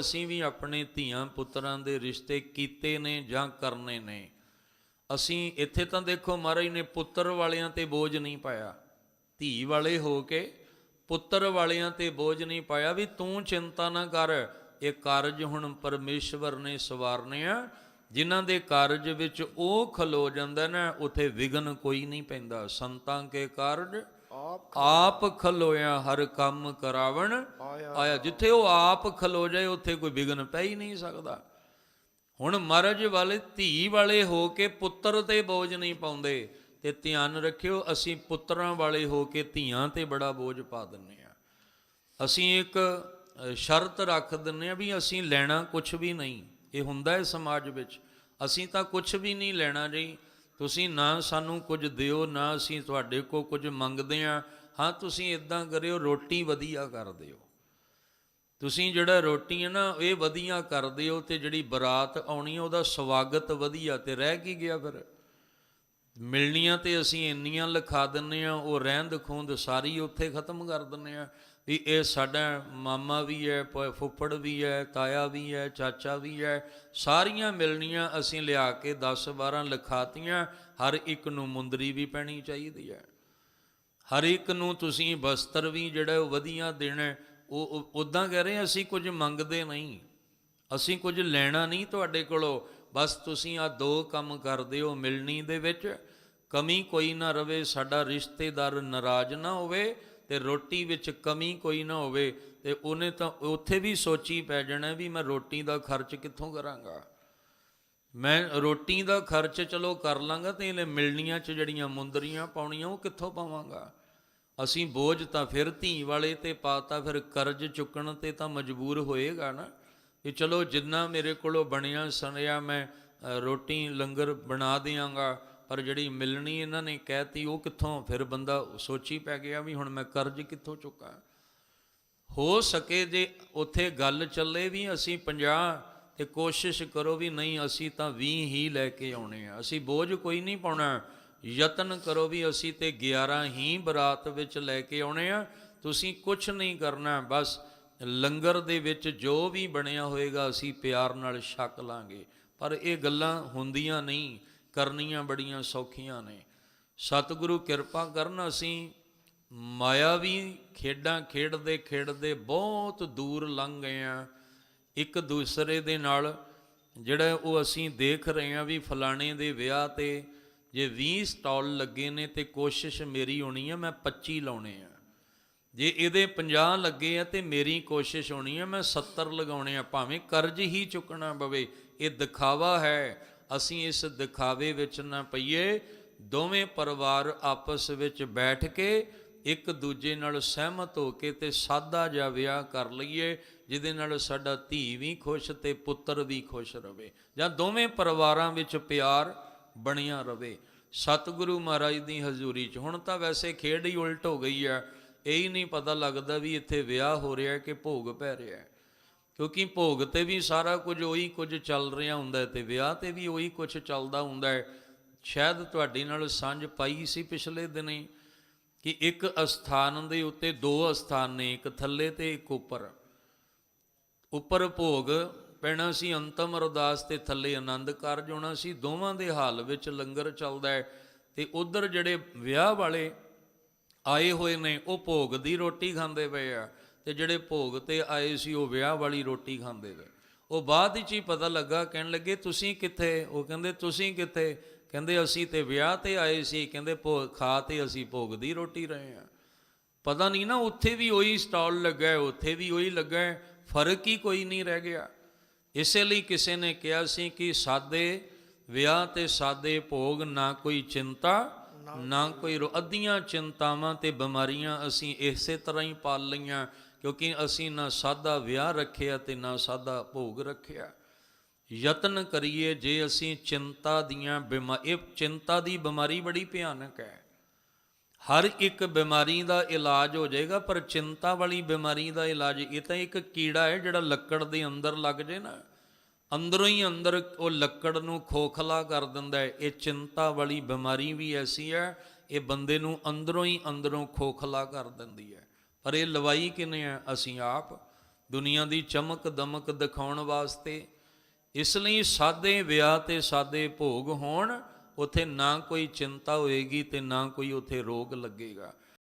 ਅਸੀਂ ਵੀ ਆਪਣੇ ਧੀਆਂ ਪੁੱਤਰਾਂ ਦੇ ਰਿਸ਼ਤੇ ਕੀਤੇ ਨੇ ਜਾਂ ਕਰਨੇ ਨੇ। ਅਸੀਂ ਇੱਥੇ ਤਾਂ ਦੇਖੋ ਮਹਾਰਾਜ ਨੇ ਪੁੱਤਰ ਵਾਲਿਆਂ ਤੇ ਬੋਝ ਨਹੀਂ ਪਾਇਆ। ਧੀ ਵਾਲੇ ਹੋ ਕੇ ਪੁੱਤਰ ਵਾਲਿਆਂ ਤੇ ਬੋਝ ਨਹੀਂ ਪਾਇਆ ਵੀ ਤੂੰ ਚਿੰਤਾ ਨਾ ਕਰ, ਇਹ ਕਾਰਜ ਹੁਣ ਪਰਮੇਸ਼ਵਰ ਨੇ ਸਵਾਰਨੇ ਆ। ਜਿਨ੍ਹਾਂ ਦੇ ਕਾਰਜ ਵਿੱਚ ਉਹ ਖਲੋ ਜਾਂਦਾ ਨਾ, ਉਥੇ ਵਿਗਨ ਕੋਈ ਨਹੀਂ ਪੈਂਦਾ। ਸੰਤਾਂ ਕੇ ਕਾਰਜ ਆਪ ਖਲੋਇਆ ਹਰ ਕੰਮ ਕਰਾਵਣ। ਆਇਆ। ਜਿੱਥੇ ਉਹ ਆਪ ਖਲੋ ਜਾਏ ਉੱਥੇ ਕੋਈ ਵਿਗਨ ਪੈ ਹੀ ਨਹੀਂ ਸਕਦਾ। ਹੁਣ ਮਹਾਰਾਜ ਵਾਲੇ ਧੀ ਵਾਲੇ ਹੋ ਕੇ ਪੁੱਤਰ ਤੇ ਬੋਝ ਨਹੀਂ ਪਾਉਂਦੇ। ਤੇ ਧਿਆਨ ਰੱਖਿਓ ਅਸੀਂ ਪੁੱਤਰਾਂ ਵਾਲੇ ਹੋ ਕੇ ਧੀਆਂ ਤੇ ਬੜਾ ਬੋਝ ਪਾ ਦਿੰਨੇ ਆ ਅਸੀਂ ਇੱਕ ਸ਼ਰਤ ਰੱਖ ਦਿੰਨੇ ਆ ਵੀ ਅਸੀਂ ਲੈਣਾ ਕੁਝ ਵੀ ਨਹੀਂ। ਇਹ ਹੁੰਦਾ ਹੈ ਸਮਾਜ ਵਿੱਚ। ਅਸੀਂ ਤਾਂ ਕੁਝ ਵੀ ਨਹੀਂ ਲੈਣਾ ਜੀ। ਤੁਸੀਂ ਨਾ ਸਾਨੂੰ ਕੁਝ ਦਿਓ, ਨਾ ਅਸੀਂ ਤੁਹਾਡੇ ਕੋ ਕੁਝ ਮੰਗਦੇ ਆ ਹਾਂ, ਤੁਸੀਂ ਇਦਾਂ ਕਰਿਓ, ਰੋਟੀ ਵਧੀਆ ਕਰ ਦਿਓ। ਤੁਸੀਂ ਜਿਹੜਾ ਰੋਟੀ ਹੈ ਨਾ, ਇਹ ਵਧੀਆ ਕਰ ਦਿਓ ਤੇ ਜਿਹੜੀ ਬਰਾਤ ਆਉਣੀ ਉਹਦਾ ਸਵਾਗਤ ਵਧੀਆ ਤੇ ਰਹਿ ਕੀ ਗਿਆ ਫਿਰ? ਮਿਲਣੀਆਂ ਤੇ ਅਸੀਂ ਇੰਨੀਆਂ ਲਿਖਾ ਦਿੰਨੇ ਆ ਉਹ ਰਹਿੰਦ ਖੂੰਦ ਸਾਰੀ ਉੱਥੇ ਖਤਮ ਕਰ ਦਿੰਨੇ ਆ ਵੀ ਇਹ ਸਾਡਾ ਮਾਮਾ ਵੀ ਹੈ ਪ- ਫੁੱਫੜ ਵੀ ਹੈ, ਤਾਇਆ ਵੀ ਹੈ, ਚਾਚਾ ਵੀ ਹੈ, ਸਾਰੀਆਂ ਮਿਲਣੀਆਂ ਅਸੀਂ ਲਿਆ ਕੇ 10 12 ਲਿਖਾਤੀਆਂ, ਹਰ ਇੱਕ ਨੂੰ ਮੁੰਦਰੀ ਵੀ ਪੈਣੀ ਚਾਹੀਦੀ ਹੈ। ਹਰ ਇੱਕ ਨੂੰ ਤੁਸੀਂ ਬਸਤਰ ਵੀ ਜਿਹੜਾ ਉਹ ਵਧੀਆ ਦੇਣਾ, ਉਹ ਉਦਾਂ ਕਹਿ ਰਹੇ ਅਸੀਂ ਕੁਝ ਮੰਗਦੇ ਨਹੀਂ। ਅਸੀਂ ਕੁਝ ਲੈਣਾ ਨਹੀਂ ਤੁਹਾਡੇ ਕੋਲੋਂ, ਬਸ ਤੁਸੀਂ ਆ ਦੋ ਕੰਮ ਕਰਦੇ ਹੋ ਮਿਲਣੀ ਦੇ ਵਿੱਚ, ਕਮੀ ਕੋਈ ਨਾ ਰਵੇ, ਸਾਡਾ ਰਿਸ਼ਤੇਦਾਰ ਨਾਰਾਜ਼ ਨਾ ਹੋਵੇ ਤੇ ਰੋਟੀ ਵਿੱਚ ਕਮੀ ਕੋਈ ਨਾ ਹੋਵੇ ਤੇ ਉਹਨੇ ਤਾਂ ਉੱਥੇ ਵੀ ਸੋਚੀ ਪੈ ਜਾਣਾ ਵੀ ਮੈਂ ਰੋਟੀ ਦਾ ਖਰਚ ਕਿੱਥੋਂ ਕਰਾਂਗਾ। ਮੈਂ ਰੋਟੀ ਦਾ ਖਰਚ ਚਲੋ ਕਰ ਲਾਂਗਾ ਤੇ ਇਹਨੇ ਮਿਲਣੀਆਂ ਚ ਜਿਹੜੀਆਂ ਮੁੰਦਰੀਆਂ ਪਾਉਣੀਆਂ ਉਹ ਕਿੱਥੋਂ ਪਾਵਾਂਗਾ। ਅਸੀਂ ਬੋਝ ਤਾਂ ਫਿਰ ਧੀ ਵਾਲੇ ਤੇ ਪਾਤਾ, ਫਿਰ ਕਰਜ਼ ਚੁੱਕਣ ਤੇ ਤਾਂ ਮਜਬੂਰ ਹੋਏਗਾ ਨਾ। ਕਿ ਚਲੋ ਜਿੰਨਾ ਮੇਰੇ ਕੋਲੋਂ ਬਣਿਆ ਸੁਣਿਆ ਮੈਂ ਰੋਟੀ ਲੰਗਰ ਬਣਾ ਦਿਆਂਗਾ। ਪਰ ਜਿਹੜੀ ਮਿਲਣੀ ਇਹਨਾਂ ਨੇ ਕਹਿਤੀ, ਉਹ ਕਿੱਥੋਂ? ਫਿਰ ਬੰਦਾ ਸੋਚੀ ਪੈ ਗਿਆ ਵੀ ਹੁਣ ਮੈਂ ਕਰਜ਼ ਕਿੱਥੋਂ ਚੁੱਕਾਂ? ਹੋ ਸਕੇ ਜੇ ਉੱਥੇ ਗੱਲ ਚੱਲੇ ਵੀ ਅਸੀਂ 50 ਤੇ ਕੋਸ਼ਿਸ਼ ਕਰੋ ਵੀ ਨਹੀਂ, ਅਸੀਂ ਤਾਂ 20 ਹੀ ਲੈ ਕੇ ਆਉਣੇ ਆ। ਅਸੀਂ ਬੋਝ ਕੋਈ ਨਹੀਂ ਪਾਉਣਾ। ਯਤਨ ਕਰੋ ਵੀ ਅਸੀਂ ਤੇ 11 ਹੀ ਬਰਾਤ ਵਿੱਚ ਲੈ ਕੇ ਆਉਣੇ ਆ। ਤੁਸੀਂ ਕੁਝ ਨਹੀਂ ਕਰਨਾ, ਬਸ ਲੰਗਰ ਦੇ ਵਿੱਚ ਜੋ ਵੀ ਬਣਿਆ ਹੋਏਗਾ ਅਸੀਂ ਪਿਆਰ ਨਾਲ ਛਕ ਲਾਂਗੇ। ਪਰ ਇਹ ਗੱਲਾਂ ਹੁੰਦੀਆਂ ਨਹੀਂ। ਕਰਨੀਆਂ ਬੜੀਆਂ ਸੌਖੀਆਂ ਨੇ। ਸਤਿਗੁਰੂ ਕਿਰਪਾ ਕਰਨ ਅਸੀਂ ਮਾਇਆਵੀ ਖੇਡਾਂ ਖੇਡਦੇ ਖੇਡਦੇ ਬਹੁਤ ਦੂਰ ਲੰਘ ਗਏ ਆ ਇੱਕ ਦੂਸਰੇ ਦੇ ਨਾਲ ਜਿਹੜਾ ਉਹ ਅਸੀਂ ਦੇਖ ਰਹੇ ਆ ਵੀ ਫਲਾਣੇ ਦੇ ਵਿਆਹ ਤੇ ਜੇ 20 ਸਟਾਲ ਲੱਗੇ ਨੇ ਤੇ ਕੋਸ਼ਿਸ਼ ਮੇਰੀ ਹੋਣੀ ਆ, ਮੈਂ 25 ਲਾਉਣੇ ਆ। ਜੇ ਇਹਦੇ 50 ਲੱਗੇ ਆ ਤੇ ਮੇਰੀ ਕੋਸ਼ਿਸ਼ ਹੋਣੀ ਆ, ਮੈਂ 70 ਲਗਾਉਣੇ ਆ, ਭਾਵੇਂ ਕਰਜ਼ ਹੀ ਚੁੱਕਣਾ ਪਵੇ, ਇਹ ਦਿਖਾਵਾ ਹੈ। ਅਸੀਂ ਇਸ ਦਿਖਾਵੇ ਵਿੱਚ ਨਾ ਪਈਏ, ਦੋਵੇਂ ਪਰਿਵਾਰ ਆਪਸ ਵਿੱਚ ਬੈਠ ਕੇ ਇੱਕ ਦੂਜੇ ਨਾਲ ਸਹਿਮਤ ਹੋ ਕੇ ਤੇ ਸਾਦਾ ਜਿਹਾ ਵਿਆਹ ਕਰ ਲਈਏ, ਜਿਹਦੇ ਨਾਲ ਸਾਡਾ ਧੀ ਵੀ ਖੁਸ਼ ਤੇ ਪੁੱਤਰ ਵੀ ਖੁਸ਼ ਰਵੇ। ਜਾਂ ਦੋਵੇਂ ਪਰਿਵਾਰਾਂ ਵਿੱਚ ਪਿਆਰ ਬਣਿਆ ਰਵੇ। ਸਤਿਗੁਰੂ ਮਹਾਰਾਜ ਦੀ ਹਜ਼ੂਰੀ 'ਚ। ਹੁਣ ਤਾਂ ਵੈਸੇ ਖੇਡ ਹੀ ਉਲਟ ਹੋ ਗਈ ਆ। ਇਹ ਹੀ ਨਹੀਂ ਪਤਾ ਲੱਗਦਾ ਵੀ ਇੱਥੇ ਵਿਆਹ ਹੋ ਰਿਹਾ ਕਿ ਭੋਗ ਪੈ ਰਿਹਾ। ਹੈ ਕਿਉਂਕਿ ਭੋਗ ਤੇ ਵੀ ਸਾਰਾ ਕੁਝ ਉਹੀ ਕੁਝ ਚੱਲ ਰਿਹਾ ਹੁੰਦਾ ਹੈ ਤੇ ਵਿਆਹ ਤੇ ਵੀ ਉਹੀ ਕੁਝ ਚੱਲਦਾ ਹੁੰਦਾ ਹੈ। ਸ਼ਾਇਦ ਤੁਹਾਡੇ ਨਾਲ ਸਾਂਝ ਪਾਈ ਸੀ ਪਿਛਲੇ ਦਿਨੇ ਕਿ ਇੱਕ ਅਸਥਾਨ ਦੇ ਉੱਤੇ ਦੋ ਅਸਥਾਨ ਨੇ, ਇੱਕ ਥੱਲੇ ਤੇ ਇੱਕ ਉੱਪਰ। ਉੱਪਰ ਭੋਗ ਪੈਣਾ ਸੀ ਅੰਤਮ ਅਰਦਾਸ ਤੇ ਥੱਲੇ ਆਨੰਦ ਕਾਰਜ ਹੋਣਾ ਸੀ। ਦੋਵਾਂ ਦੇ ਹਾਲ ਵਿੱਚ ਲੰਗਰ ਚੱਲਦਾ ਹੈ ਤੇ ਉਧਰ ਜਿਹੜੇ ਵਿਆਹ ਵਾਲੇ ਆਏ ਹੋਏ ਨੇ, ਉਹ ਭੋਗ ਦੀ ਰੋਟੀ ਖਾਂਦੇ ਪਏ ਆ। ਤੇ ਜਿਹੜੇ ਭੋਗ ਤੇ ਆਏ ਸੀ, ਉਹ ਵਿਆਹ ਵਾਲੀ ਰੋਟੀ ਖਾਂਦੇ ਪਏ ਉਹ ਬਾਅਦ ਵਿੱਚ ਹੀ ਪਤਾ ਲੱਗਾ, ਕਹਿਣ ਲੱਗੇ, ਤੁਸੀਂ ਕਿੱਥੇ? ਉਹ ਕਹਿੰਦੇ, ਤੁਸੀਂ ਕਿੱਥੇ? ਕਹਿੰਦੇ, ਅਸੀਂ ਤੇ ਵਿਆਹ ਤੇ ਆਏ ਸੀ। ਕਹਿੰਦੇ, ਭੋਗ, ਖਾ ਤੇ ਅਸੀਂ ਭੋਗ ਦੀ ਰੋਟੀ ਰਹੇ ਆ ਪਤਾ ਨਹੀਂ ਨਾ, ਉੱਥੇ ਵੀ ਉਹੀ ਸਟਾਲ ਲੱਗਾ ਉੱਥੇ ਵੀ ਉਹੀ ਲੱਗਾ ਫ਼ਰਕ ਹੀ ਕੋਈ ਨਹੀਂ ਰਹਿ ਗਿਆ। ਇਸੇ ਲਈ ਕਿਸੇ ਨੇ ਕਿਹਾ ਸੀ ਕਿ ਸਾਦੇ ਵਿਆਹ ਤੇ ਸਾਦੇ ਭੋਗ ਨਾ ਕੋਈ ਚਿੰਤਾ, ਨਾ ਕੋਈ ਅੱਧੀਆਂ ਚਿੰਤਾਵਾਂ ਤੇ ਬਿਮਾਰੀਆਂ ਅਸੀਂ ਇਸੇ ਤਰ੍ਹਾਂ ਹੀ ਪਾਲ ਲਈਆਂ। ਕਿਉਂਕਿ ਅਸੀਂ ਨਾ ਸਾਦਾ ਵਿਆਹ ਰੱਖਿਆ ਤੇ ਨਾ ਸਾਦਾ ਭੋਗ ਰੱਖਿਆ। ਯਤਨ ਕਰੀਏ ਜੇ ਅਸੀਂ ਚਿੰਤਾ ਦੀਆਂ ਬਿਮਾ, ਇਹ ਚਿੰਤਾ ਦੀ ਬਿਮਾਰੀ ਬੜੀ ਭਿਆਨਕ ਹੈ। ਹਰ ਇੱਕ ਬਿਮਾਰੀ ਦਾ ਇਲਾਜ ਹੋ ਜਾਏਗਾ, ਪਰ ਚਿੰਤਾ ਵਾਲੀ ਬਿਮਾਰੀ ਦਾ ਇਲਾਜ, ਇਹ ਤਾਂ ਇੱਕ ਕੀੜਾ ਹੈ ਜਿਹੜਾ ਲੱਕੜ ਦੇ ਅੰਦਰ ਲੱਗ ਜੇ ਨਾ। ਅੰਦਰੋਂ ਹੀ ਅੰਦਰ ਉਹ ਲੱਕੜ ਨੂੰ ਖੋਖਲਾ ਕਰ ਦਿੰਦਾ ਹੈ। ਇਹ ਚਿੰਤਾ ਵਾਲੀ ਬਿਮਾਰੀ ਵੀ ਐਸੀ ਹੈ, ਇਹ ਬੰਦੇ ਨੂੰ ਅੰਦਰੋਂ ਹੀ ਅੰਦਰੋਂ ਖੋਖਲਾ ਕਰ ਦਿੰਦੀ ਹੈ। ਪਰ ਇਹ ਲਵਾਈ ਕਿਨੇ ਆ? ਅਸੀਂ ਆਪ ਦੁਨੀਆ ਦੀ ਚਮਕ ਦਮਕ ਦਿਖਾਉਣ ਵਾਸਤੇ। ਇਸ ਲਈ ਸਾਦੇ ਵਿਆਹ ਤੇ ਸਾਦੇ ਭੋਗ ਹੋਣ, ਉਥੇ ਨਾ ਕੋਈ ਚਿੰਤਾ ਹੋਏਗੀ ਤੇ ਨਾ ਕੋਈ ਉਥੇ ਰੋਗ ਲੱਗੇਗਾ।